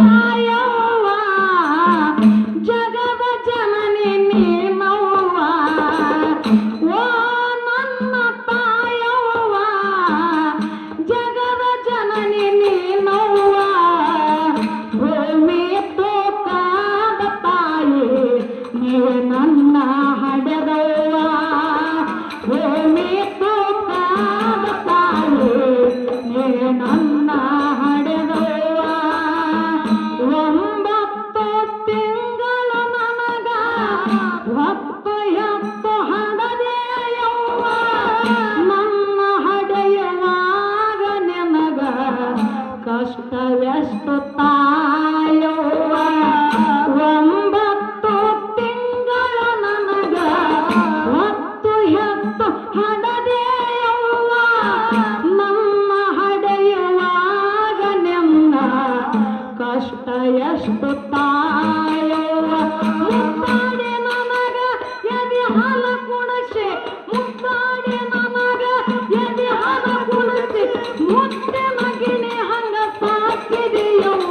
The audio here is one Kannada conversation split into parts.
Bye. ಕಷ್ಟವೆಷ್ಟು ತಾಯೋ ಒಂಬತ್ತು ತಿಂಗಳ ನನಗ ಹತ್ತು ಎತ್ತು ಹಣ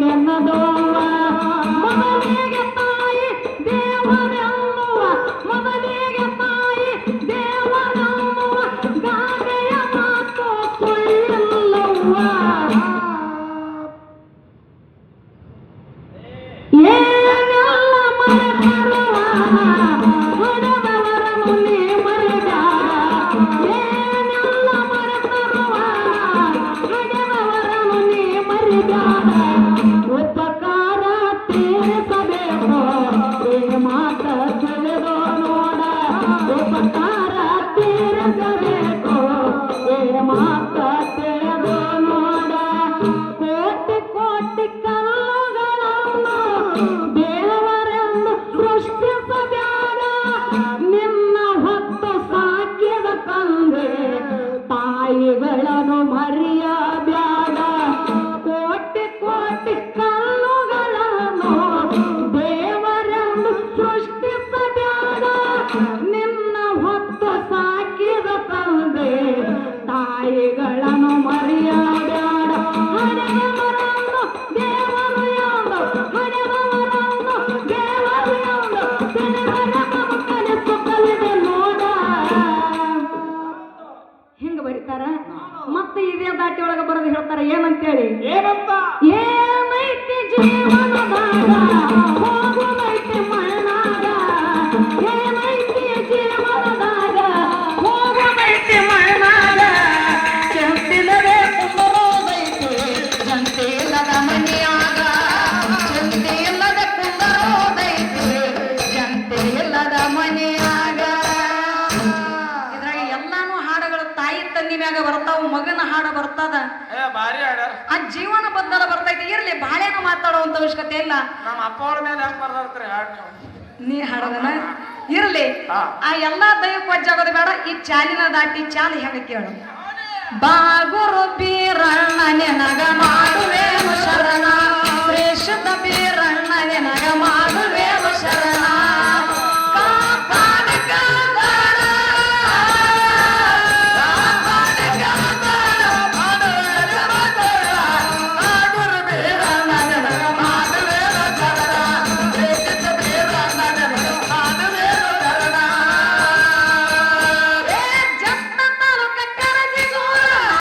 ನೆನ್ನದೋವ. ಮೊದಲಿಗೆ ತಾಯಿ ದೇವರೆನ್ನುವ ಮೊದಲಿಗೆ ತಾಯಿ ದೇವರೆನ್ನುವ ಗಾದೆಯ ಮಾತು ಸುಳ್ಳಿಲ್ಲವ್ವ ಏನೆಲ್ಲ ಮರೆತರು? মা ದಾಟಿ ಒಳಗ ಬರೆದು ಹೇಳ್ತಾರೆ ಏನಂತೇಳಿ? ಏನಂತ? ಏನೈತಿ ಜೀವನ ಹೋಗುವೈತಿ ಮಣ್ಣಾಗ ಬರ್ತದ ಏ ಆ ಜೀವನ ಬದಲ ಬರ್ತೈತಿ ಇರ್ಲಿ ಬಾಳೆನೂ ಮಾತಾಡುವಂತ ಅವಶ್ಯಕತೆ ಇಲ್ಲ. ನಮ್ಮ ಅಪ್ಪ ಅವ್ರ ಮೇಲೆ ಯಾಕೆ ನೀ ಹಾಡೋದನ? ಇರ್ಲಿ ಆ ಎಲ್ಲಾ ದೈವಕ್ಕೆ ವಜ್ಜಾಗೋದು ಬೇಡ ಈ ಚಾಲಿನ ದಾಟಿ ಚಾಲ ಹೆಂಗ ಕೇಳು. ಬಾಗುರು ಬೀರಣ್ಣ ನಗ ಮಾಡುವೆ ಶರಣ ಶ್ರೇಷ್ಠ ಬೀರಣ್ಣ ನಗ ಮಾಡು